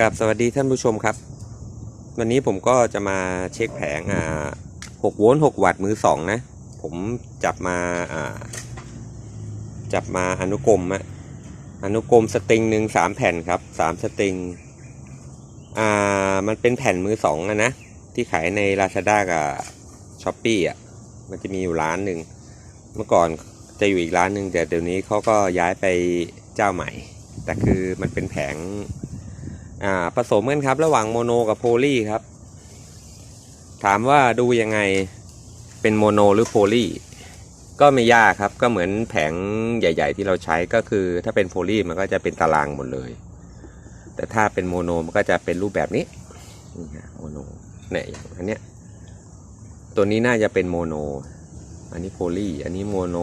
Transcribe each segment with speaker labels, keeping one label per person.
Speaker 1: กับสวัสดีท่านผู้ชมครับ วันนี้ผมก็จะมาเช็คแผงอ่า6โวลต์6วัตต์มือสองนะ ผมจับมาอ่าจับมาอนุกรมอะอนุกรมสตริงหนึ่งสามแผ่นครับสามสตริงอ่ามันเป็นแผ่นมือสองอะนะ ที่ขายใน Lazada กับ s h อ p e e อะมันจะมีอยู่ร้านหนึ่งเมื่อก่อนจะอยู่อีกร้านหนึ่งแต่เดี๋ยวนี้เขาก็ย้ายไปเจ้าใหม่ แต่คือมันเป็นแผง อ่าผสมกันครับ ระหว่างโมโนกับโพลีครับ ถามว่าดูยังไงเป็นโมโนหรือโพลีก็ไม่ยากครับก็เหมือนแผงใหญ่ ๆ ที่เราใช้ก็คือ ถ้าเป็นโพลีมันก็จะเป็นตารางหมดเลย แต่ถ้าเป็นโมโนมันก็จะเป็นรูปแบบนี้นี่ฮะโมโนเนี่ยอย่างอันเนี้ยตัวนี้น่าจะเป็นโมโน อันนี้โพลีอันนี้โมโน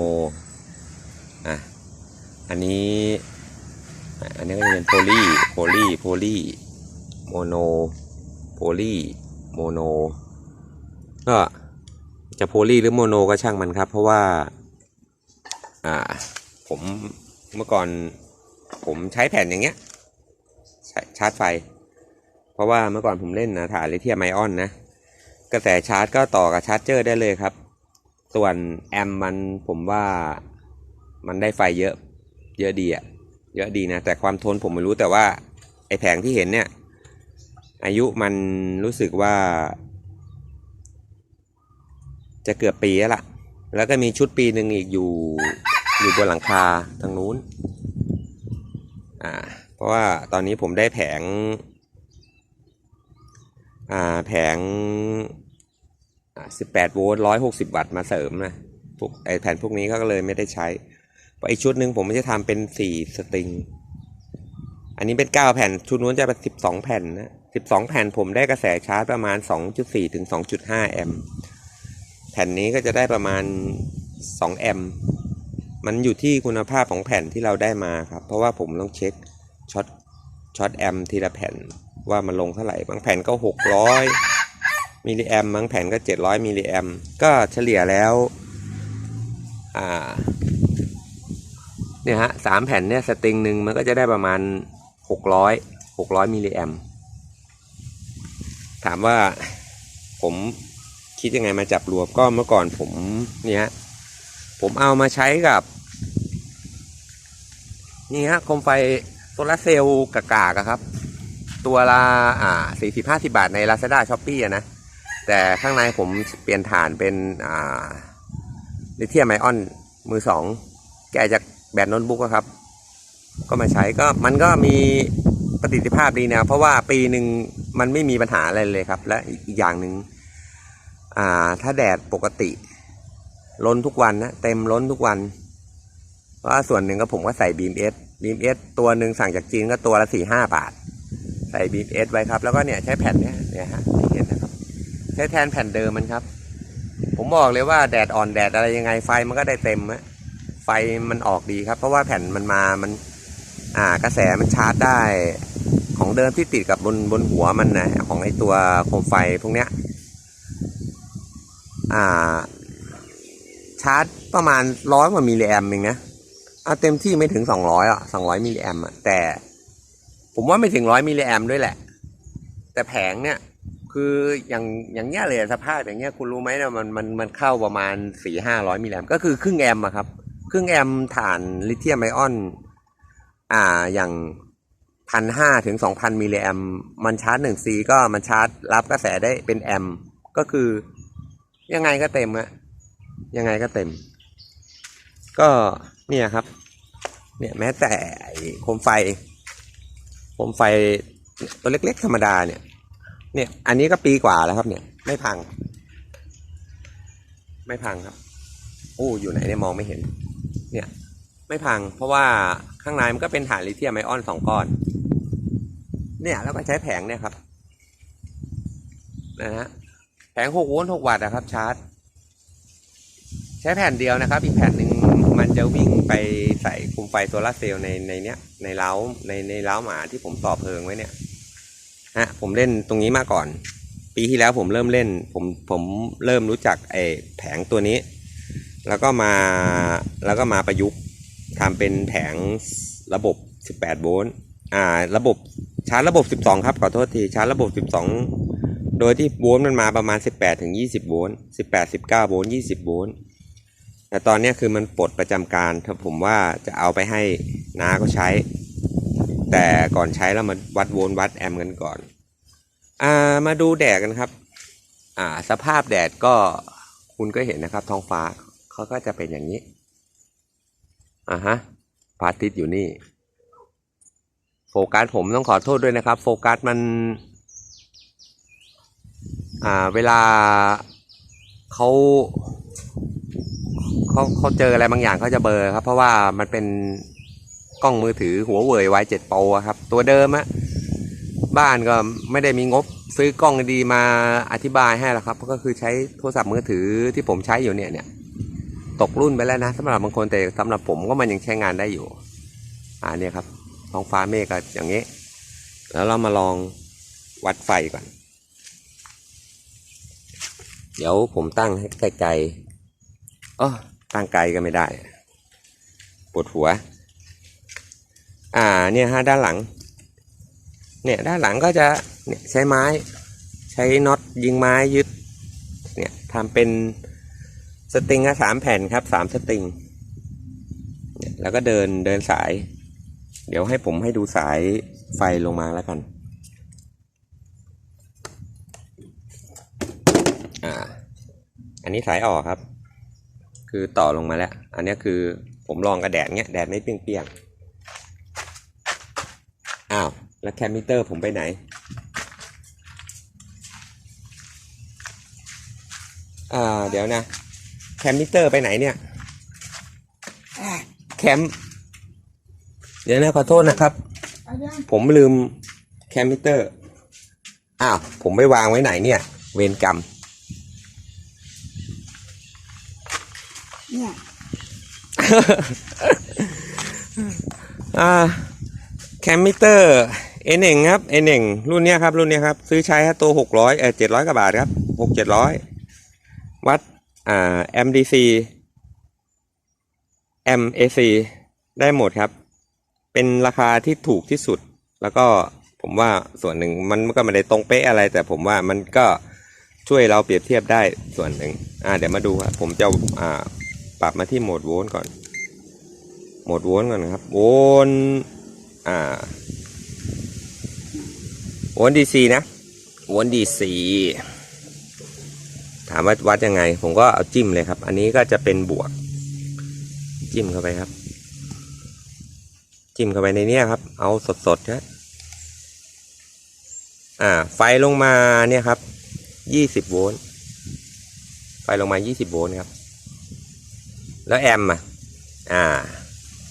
Speaker 1: อะอันนี้ อันนี้ก็จะเป็นโพลีโพลีโพลีโมโนโพลีโมโนก็จะโพลีหรือโมโนก็ช่างมันครับ เพราะว่าอ่าผมเมื่อก่อนผมใช้แผ่นอย่างเงี้ยชชาร์จไฟ เพราะว่าเมื่อก่อนผมเล่นนะถ่านลิเธียมไอออนนะ กระแสชาร์จก็ต่อกับชาร์จเจอร์ได้เลยครับ ส่วนแอมมันผมว่ามันได้ไฟเยอะ เยอะดีอะ เยอะดีนะ แต่ความทนผมไม่รู้แต่ว่า ไอแผงที่เห็นเนี่ย อายุมันรู้สึกว่า จะเกือบปีแล้วล่ะ แล้วก็มีชุดปีหนึ่งอีกอยู่อยู่บนหลังคาทางนู้น อ่า เพราะว่าตอนนี้ผมได้แผง อ่า แผงอ่า18โวลต์160วัตต์มาเสริมนะพวกไอแผ่นพวกนี้ก็เลยไม่ได้ใช้ อีกชุดหนึ่งผมไม่จะทำเป็น4สตริง อันนี้เป็น9แผ่น ชุดนู้นจะเป็น12แผ่นนะ12แผ่นผมได้กระแสชาร์จประมาณ2.4ถึง2.5แอมป์แผ่นนี้ก็จะได้ประมาณ2แอมป์มันอยู่ที่คุณภาพของแผ่นที่เราได้มาครับ เพราะว่าผมต้องเช็คช็อตช็อตแอมป์ทีละแผ่นว่ามันลงเท่าไหร่ บางแผ่นก็600มิลลิแอมบางแผ่นก็700มิลลิแอมก็เฉลี่ยแล้ว อ่า เนี่ยฮะสามแผ่นเนี่ยสตริงหนึ่งมันก็จะได้ประมาณ600 600มิลลิแอมถามว่าผมคิดยังไงมาจับรวมก็เมื่อก่อนผมเนี่ยผมเอามาใช้กับนี่ฮะโคมไฟโซลาเซลล์กากๆอะครับ ตัวละอ่าสี่สิบห้าสิบาทใน Lazada s h o p e e นะ แต่ข้างในผมเปลี่ยนฐานเป็นอ่าลิเธียมไอออนมือสอง แกะจาก แบตโน้ตบุ๊กครับ ก็มาใช้ก็มันก็มีประสิทธิภาพดีนะเพราะว่าปีหนึ่งมันไม่มีปัญหาอะไรเลยครับ และอีกอย่างหนึ่งอ่า ถ้าแดดปกติล้นทุกวันนะเต็มล้นทุกวันเพราะว่าส่วนหนึ่งก็ผมก็ใส่บีมเอสบีมเอสตัวหนึ่งสั่งจากจีนก็ตัวละสี่ห้าบาท ใส่บีมเอสไว้ครับ แล้วก็เนี่ยใช้แผ่นเนี้ยเนี่ยฮะที่เห็นนะครับ ใช้แทนแผ่นเดิมมันครับ ผมบอกเลยว่าแดดอ่อนแดดอะไรยังไงไฟมันก็ได้เต็มอะ ฟมันออกดีครับ เพราะว่าแผ่นมันมามันอ่ากระแสมันชาร์จได้ ของเดิมที่ติดกับบนบนหัวมันนะของไอตัวโคมไฟพวกเนี้ยอ่า ชาร์จประมาณร้อยกว่ามิลลิแอมเองนะเอาเต็มที่ไม่ถึงสองร้อยอะสองร้อยมิลลิแอมอะแต่ ผมว่าไม่ถึงร้อยมิลลิแอมด้วยแหละ แต่แผงเนี่ยคืออย่างอย่างเงี้ยเลยสภาพอย่างเงี้ยคุณรู้ไหมเนี่ยมันมันมันเข้าประมาณสี่ห้าร้อยมิลลิแอมก็คือครึ่งแอมอะครับ ครึ่งแอมฐานลิเธียมไอออน อ่าอย่างพันห้าถึงสองพันมิลลิแอมมันชาร์จหนึ่งซีก็มันชาร์จรับกระแสได้เป็นแอมก็คือยังไงก็เต็มอะยังไงก็เต็ม ก็เนี่ยครับ เนี่ยแม้แต่โคมไฟ โคมไฟตัวเล็กๆธรรมดาเนี่ย เนี่ย อันนี้ก็ปีกว่าแล้วครับ เนี่ย ไม่พัง ไม่พังครับ โอ้ อยู่ไหนเนี่ยมองไม่เห็น เนี่ยไม่พัง เพราะว่าข้างในมันก็เป็นฐานลิเธียมไอออนสองก้อน เนี่ยแล้วก็ใช้แผงเนี่ยครับนะฮะแผงหกโวลต์หกวัตต์นะครับชาร์จ ใช้แผ่นเดียวนะครับ อีกแผ่นหนึ่งมันจะวิ่งไปใส่คุมไฟโซลาเซลล์ในในเนี้ยในเล้าในในเล้าหมาที่ผมต่อเพลิงไว้เนี่ยฮะผมเล่นตรงนี้มาก่อน ปีที่แล้วผมเริ่มเล่น ผมผมเริ่มรู้จักไอแผงตัวนี้ แล้วก็มาแล้วก็มาประยุกต์ทำเป็นแผงระบบ 18 โวลต์อ่าระบบชาร์จระบบ 12 ครับขอโทษทีชาร์จระบบ 12 โดยที่โวลต์มันมาประมาณ 18 ถึง 20 โวลต์ 18 19 โวลต์ 20 โวลต์แต่ตอนนี้คือมันปลดประจำการถ้าผมว่าจะเอาไปให้น้าก็ใช้ แต่ก่อนใช้แล้วมาวัดโวลต์วัดแอมป์กันก่อนอ่ามาดูแดดกันครับอ่าสภาพแดดก็คุณก็เห็นนะครับท้องฟ้า เขาก็จะเป็นอย่างนี้อ่าฮะพาทิตอยู่นี่ โฟกัสผมต้องขอโทษด้วยนะครับ โฟกัสมัน อ่า เวลาเขาเขาเขาเจออะไรบางอย่างเขาจะเบอร์ครับ เพราะว่ามันเป็นกล้องมือถือหัวเว่ยไวเจ็ดโปรครับ ตัวเดิมอะบ้านก็ไม่ได้มีงบซื้อกล้องดีมาอธิบายให้หรอกครับ ก็คือใช้โทรศัพท์มือถือที่ผมใช้อยู่เนี่ยเนี่ย ตกรุ่นไปแล้วนะสำหรับบางคนแต่สำหรับผมก็มันยังใช้งานได้อยู่ อ่าเนี่ยครับท้องฟ้าเมฆก็อย่างนี้ แล้วเรามาลองวัดไฟก่อน เดี๋ยวผมตั้งให้ไกลๆอ๋อตั้งไกลก็ไม่ได้ปวดหัว อ่าเนี่ยฮะด้านหลัง เนี่ยด้านหลังก็จะเนี่ยใช้ไม้ ใช้น็อตยิงไม้ยึดเนี่ยทำเป็น สตริงอะสามแผ่นครับสามสตริงเนี่ยแล้วก็เดินเดินสาย เดี๋ยวให้ผมให้ดูสายไฟลงมาแล้วกัน อ่า อันนี้สายออกครับ คือต่อลงมาแล้ว อันนี้คือผมลองกระแดดเนี้ยแดดไม่เปียงๆอ้าว แล้วแคมมิเตอร์ผมไปไหนอ่าเดี๋ยวนะ แคมมิเตอร์ไปไหนเนี่ย แคม เดี๋ยวนะขอโทษนะครับ
Speaker 2: เอายัง
Speaker 1: ผมลืมแคมมิเตอร์ อ้าว ผมไปวางไว้ไหนเนี่ย เวรกรรม
Speaker 2: เนี่ย
Speaker 1: อ่า แคมมิเตอร์ N1 ครับ N1 รุ่นเนี้ยครับ รุ่นเนี้ยครับ ซื้อใช้ฮะตัวหกร้อยเออเจ็ดร้อยกว่าบาทครับหกเจ็ดร้อยวัด อ่า MDC MAC ได้หมดครับ เป็นราคาที่ถูกที่สุด แล้วก็ผมว่าส่วนหนึ่งมันก็ไม่ได้ตรงเป๊ะอะไร แต่ผมว่ามันก็ช่วยเราเปรียบเทียบได้ส่วนหนึ่งอ่าเดี๋ยวมาดูครับผมจะอ่าปรับมาที่โหมดโวลต์ก่อน โหมดโวลต์ก่อนครับ โวลต์อ่า โวลต์ดีซีนะ โวลต์ดีซี ถามว่าวัดยังไง ผมก็เอาจิ้มเลยครับ อันนี้ก็จะเป็นบวก จิ้มเข้าไปครับ จิ้มเข้าไปในเนี้ยครับ เอาสดๆนะอ่า ไฟลงมาเนี่ยครับยี่สิบโวลต์ไฟลงมายี่สิบโวลต์ครับ แล้วแอมป์อะอ่า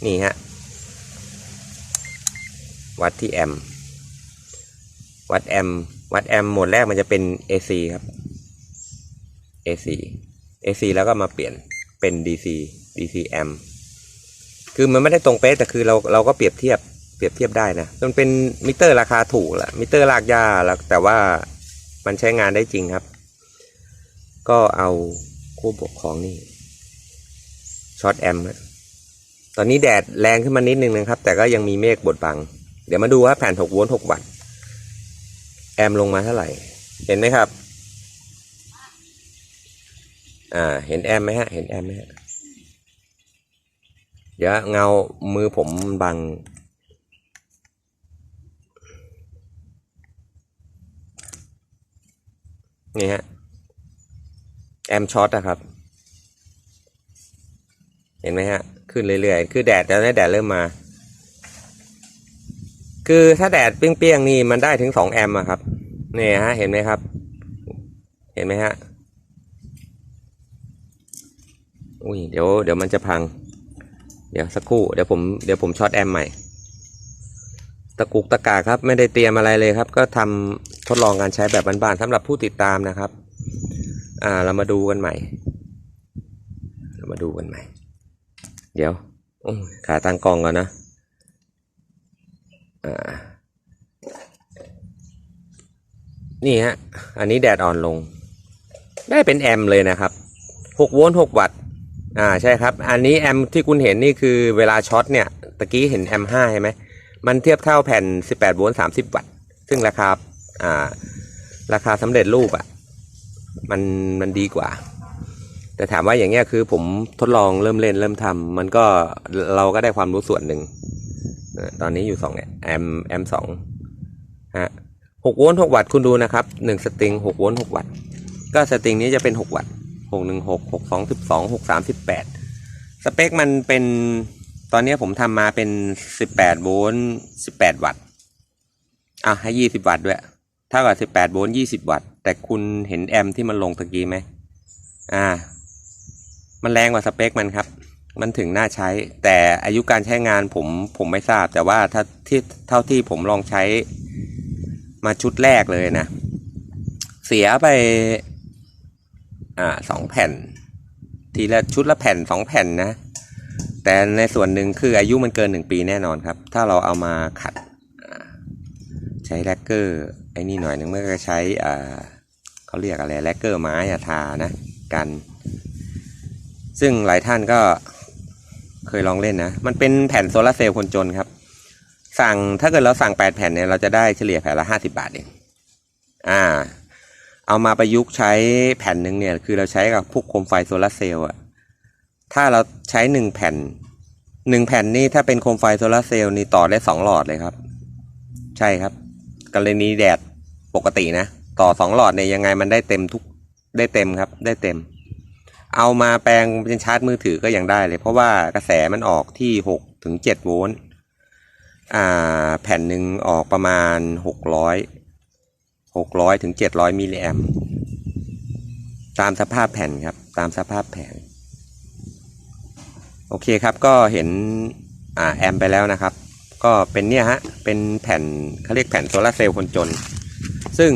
Speaker 1: นี่ฮะวัดที่แอมป์วัดแอมป์วัดแอมป์โหมดแรกมันจะเป็น AC ครับ AC AC แล้วก็มาเปลี่ยนเป็น DC DC แอมคือมันไม่ได้ตรงเป๊ะแต่คือเราเราก็เปรียบเทียบเปรียบเทียบได้นะมันเป็นมิเตอร์ราคาถูกแหละมิเตอร์ลากยาแล้วแต่ว่ามันใช้งานได้จริงครับ ก็เอาคู่บวกของนี่ช็อตแอมตอนนี้แดดแรงขึ้นมานิดนึงนะครับ แต่ก็ยังมีเมฆบดบัง เดี๋ยวมาดูว่าแผ่น 6 โวลต์ 6 วัตต์ แอมลงมาเท่าไหร่ เห็นไหมครับ อ่า เห็นแอมไหมฮะ เห็นแอมไหมฮะ เดี๋ยวเงามือผมบัง นี่ฮะ แอมช็อตอะครับ เห็นไหมฮะ ขึ้นเรื่อยๆ คือแดดแล้วแดดเริ่มมา คือถ้าแดดเปรี้ยงๆนี่มันได้ถึงสองแอมอะครับ นี่ฮะ เห็นไหมครับ เห็นไหมฮะ อุ้ยเดี๋ยวเดี๋ยวมันจะพัง เดี๋ยวสักครู่เดี๋ยวผมเดี๋ยวผมช็อตแอมใหม่ ตะกุกตะกาครับ ไม่ได้เตรียมอะไรเลยครับ ก็ทำทดลองการใช้แบบบ้านๆสำหรับผู้ติดตามนะครับ อ่าเรามาดูกันใหม่ เรามาดูกันใหม่ เดี๋ยวอขาตั้งกล้องก่อนนะอ่านี่ฮะ อันนี้แดดอ่อนลง ได้เป็นแอมเลยนะครับหกโวลต์หกวัตต์ อ่าใช่ครับ อันนี้แอมที่คุณเห็นนี่คือเวลาช็อตเนี่ยตะกี้เห็นแอมห้าใช่ไหมมันเทียบเท่าแผ่น 18 โวลต์30 วัตต์ ซึ่งราคาอ่าราคาสำเร็จรูปอะ่ะมันมันดีกว่า แต่ถามว่าอย่างเงี้ยคือผมทดลองเริ่มเล่นเริ่มทำมันก็เราก็ได้ความรู้ส่วนหนึ่งตอนนี้อยู่สองแอมแอมสองฮะหกโวลต์หกวัตต์คุณดูนะครับหนึ่งสตริงหกโวลต์หกวัตต์ก็สตริงนี้จะเป็นหกวัตต์ หกหนึ่งหกหกสองสิบสองหกสามสิบแปดสเปคมันเป็นตอนนี้ผมทำมาเป็นสิบแปดโวลต์สิบแปดวัตต์อะให้ยี่สิบวัตต์ด้วยเท่ากับสิบแปดโวลต์ยี่สิบวัตต์แต่คุณเห็นแอมป์ที่มันลงตะกี้ไหมอ่า มันแรงกว่าสเปคมันครับ มันถึงน่าใช้ แต่อายุการใช้งานผมผมไม่ทราบ แต่ว่าถ้าที่เท่าที่ผมลองใช้มาชุดแรกเลยนะ เสียไป อ่าสองแผ่น ทีละชุดละแผ่นสองแผ่นนะ แต่ในส่วนหนึ่งคืออายุมันเกินหนึ่งปีแน่นอนครับ ถ้าเราเอามาขัด ใช้แลกเกอร์ไอ้นี่หน่อยหนึ่งเมื่อก็ใช้อ่าเขาเรียกอะไรแลกเกอร์ไม้อะทานะกัน ซึ่งหลายท่านก็เคยลองเล่นนะ มันเป็นแผ่นโซลาร์เซลล์คนจนครับ สั่งถ้าเกิดเราสั่งแปดแผ่นเนี่ยเราจะได้เฉลี่ยแผ่นละห้าสิบาทเอง อ่า เอามาประยุกต์ใช้แผ่นหนึ่งเนี่ย คือเราใช้กับพวกโคมไฟโซลาร์เซลล์อะถ้าเราใช้หนึ่งแผ่นหนึ่งแผ่นนี่ถ้าเป็นโคมไฟโซลาร์เซลล์นี่ต่อได้สองหลอดเลยครับ ใช่ครับกรณีแดดปกตินะ ต่อสองหลอดเนี่ยยังไงมันได้เต็มทุกได้เต็มครับ ได้เต็ม เอามาแปลงเป็นชาร์จมือถือก็ยังได้เลย เพราะว่ากระแสมันออกที่หกถึงเจ็ดโวลต์อ่าแผ่นหนึ่งออกประมาณหกร้อย หกร้อยถึงเจ็ดร้อยมิลลิแอมตามสภาพแผ่นครับ ตามสภาพแผ่น โอเคครับ ก็เห็นอ่าแอมไปแล้วนะครับ ก็เป็นเนี่ยฮะ เป็นแผ่นเขาเรียกแผ่นโซลาเซลล์คนจน ซึ่ง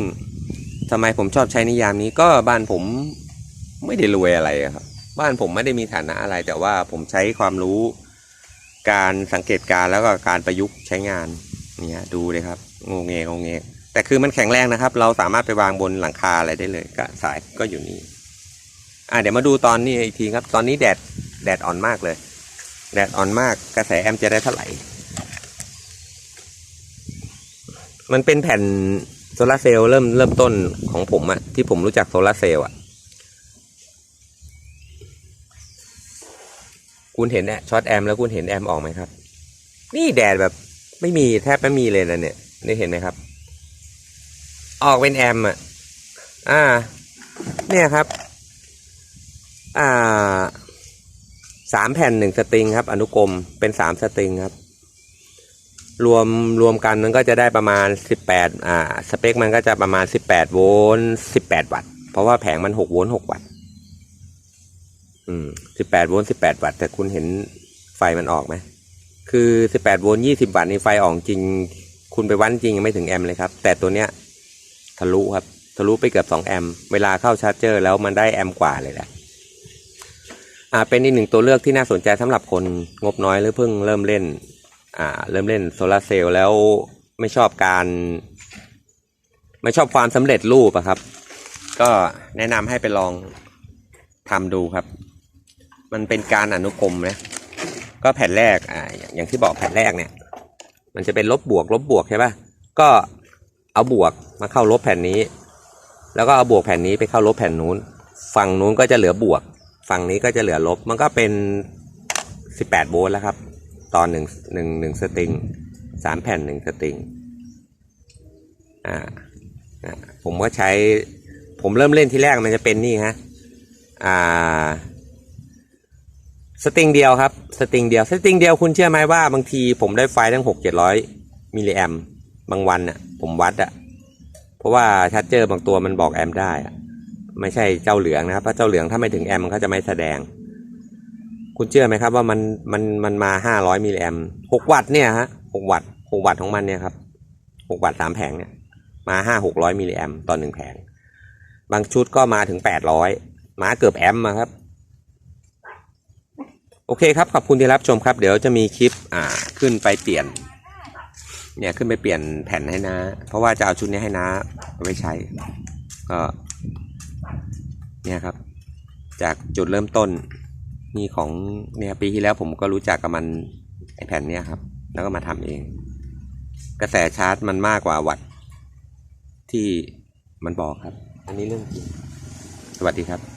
Speaker 1: ทำไมผมชอบใช้นิยามนี้ก็บ้านผมไม่ได้รวยอะไรครับ บ้านผมไม่ได้มีฐานะอะไร แต่ว่าผมใช้ความรู้ การสังเกตการแล้วก็การประยุกต์ใช้งานเนี่ยดูเลยครับงงเงงงเง แต่คือมันแข็งแรงนะครับ เราสามารถไปวางบนหลังคาอะไรได้เลยก็สายก็อยู่นี่อ่าเดี๋ยวมาดูตอนนี้อีกทีครับ ตอนนี้แดดแดดอ่อนมากเลย แดดอ่อนมากกระแสแอมจะได้เท่าไหร่มันเป็นแผ่นโซลาร์เซลล์เริ่มเริ่มต้นของผมอะที่ผมรู้จักโซลาร์เซลล์อะคุณเห็นอะช็อตแอมแล้วคุณเห็นแอมออกไหมครับ นี่แดดแบบไม่มีแทบไม่มีเลยนะเนี่ย นี่เห็นไหมครับ ออกเป็นแอมป์อะอ่า เนี่ยครับ อ่าสามแผ่นหนึ่งสตริงครับ อนุกรมเป็นสามสตริงครับ รวมรวมกันมันก็จะได้ประมาณสิบแปดอ่า สเปคมันก็จะประมาณสิบแปดโวลต์สิบแปดวัตต์ เพราะว่าแผงมันหกโวลต์หกวัตต์ อืมสิบแปดโวลต์สิบแปดวัตต์ แต่คุณเห็นไฟมันออกไหม คือสิบแปดโวลต์ยี่สิบวัตต์นี่ไฟออกจริง คุณไปวัดจริงยังไม่ถึงแอมเลยครับ แต่ตัวเนี้ย ทะลุครับ ทะลุไปเกือบสองแอมป์เวลาเข้าชาร์จเจอร์แล้วมันได้แอมป์กว่าเลยแหละอ่าเป็นอีกหนึ่งตัวเลือกที่น่าสนใจสำหรับคนงบน้อยหรือเพิ่งเริ่มเล่นอ่าเริ่มเล่นโซลาเซลล์แล้วไม่ชอบการ ไม่ชอบความสำเร็จรูปอะครับ ก็แนะนำให้ไปลองทำดูครับ มันเป็นการอนุกรมนะก็แผ่นแรกอ่าอย่างอย่างที่บอกแผ่นแรกเนี่ย มันจะเป็นลบบวกลบบวกใช่ปะก็ เอาบวกมาเข้าลบแผ่นนี้ แล้วก็เอาบวกแผ่นนี้ไปเข้าลบแผ่นนู้น ฝั่งนู้นก็จะเหลือบวก ฝั่งนี้ก็จะเหลือลบ มันก็เป็นสิบแปดโวลต์แล้วครับ ตอนหนึ่งหนึ่งหนึ่งสตริงสามแผ่นหนึ่งสตริง อ่า ผมก็ใช้ ผมเริ่มเล่นที่แรกมันจะเป็นนี่ฮะ อ่า สตริงเดียวครับ สตริงเดียว สตริงเดียวคุณเชื่อไหมว่าบางทีผมได้ไฟตั้งหกเจ็ดร้อยมิลลิแอม บางวันน่ะผมวัดอะเพราะว่าชาร์จเจอร์บางตัวมันบอกแอมได้อะไม่ใช่เจ้าเหลืองนะครับเพราะเจ้าเหลืองถ้าไม่ถึงแอมมันก็จะไม่แสดง คุณเชื่อไหมครับว่ามันมันมันมาห้าร้อยมิลลิแอมหกวัตต์เนี่ยฮะหกวัตต์หกวัตต์ของมันเนี่ยครับหกวัตต์สามแผงเนี่ยมาห้าหกร้อยมิลลิแอมต่อหนึ่งแผง บางชุดก็มาถึงแปดร้อยมาเกือบแอมป์อะครับ โอเคครับ ขอบคุณที่รับชมครับ เดี๋ยวจะมีคลิปอ่าขึ้นไปเปลี่ยน เนี่ยขึ้นไปเปลี่ยนแผ่นให้นะ เพราะว่าจะเอาชุดนี้ให้นะเอาไว้ใช้ ก็เนี่ยครับ จากจุดเริ่มต้นนี่ของเนี่ยปีที่แล้วผมก็รู้จักกับมันไอแผ่นเนี้ยครับ แล้วก็มาทำเอง กระแสชาร์จมันมากกว่าวัตต์ที่มันบอกครับ อันนี้เรื่องจริงสวัสดีครับ